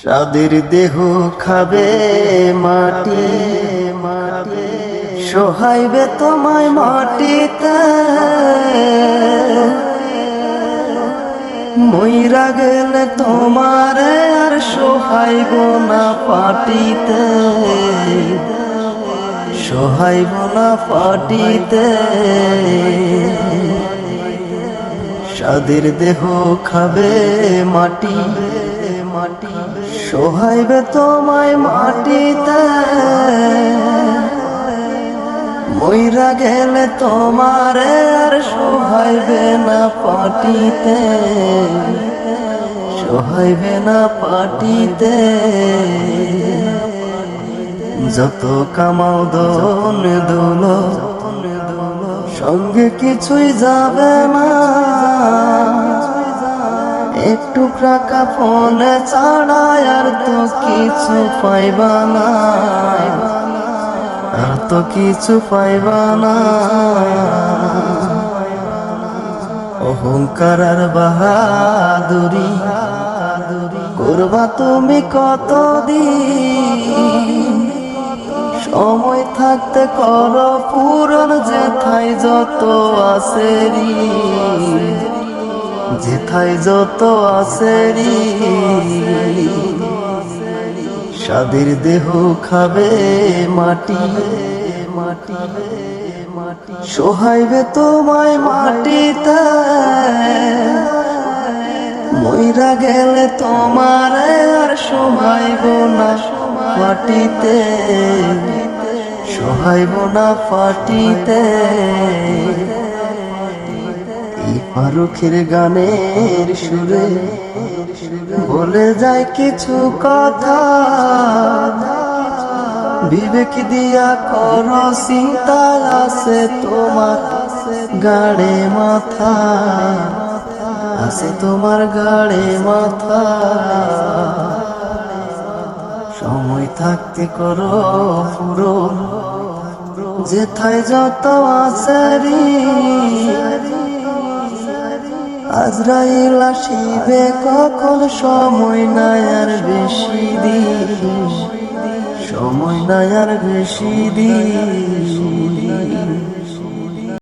সাদের দেহ খাবে মাটি মাটি। সোহাইবে তোমায় মাটিতে। মইরা গেলে তোমার আর সোহাইব না পাটিতে। সোহাইব না পাটিতে। সাদের দেহ খাবে মাটি। মাটি। সোহাইবে তোমায় মাটিতে। মইরা গেলে তোমার আর সোহাইবে না পাটিতে। সোহাইবে না পাটিতে। যত কামাও দন দোলো, সঙ্গে কিছুই যাবে না। একটু ক্রাকা ফোনে ছাড়া আর তো কিছু পাইবা না। আর তো কিছু পাইবা না। অহংকার আর বাহাদুরি, করবা তুমি কতদিন? সময় থাকতে কর পূরণ, যেথায় যত আছে যেথায় যত আছে সাদের দেহ খাবে মাটি মাটি। সোহাইবে তোমায় মাটিতে, মইরা গেলে তোমার আর সোহাইব না মাটিতে। সোহাইব না ফাটিতে। ফারুখের গানের সুরে বলে যায় কিছু কথা। বিবেক দিয়া কর চিন্তা আছে তোমার গাড়ে মাথা। আছে তোমার গাড়ে মাথা। সময় থাকতে করো, পুরো। যেথায় যত আসারি আজরাইল আসিবে কখন? সময় নাই আর বেশি দিন। সময় নাই আর বেশি দিন।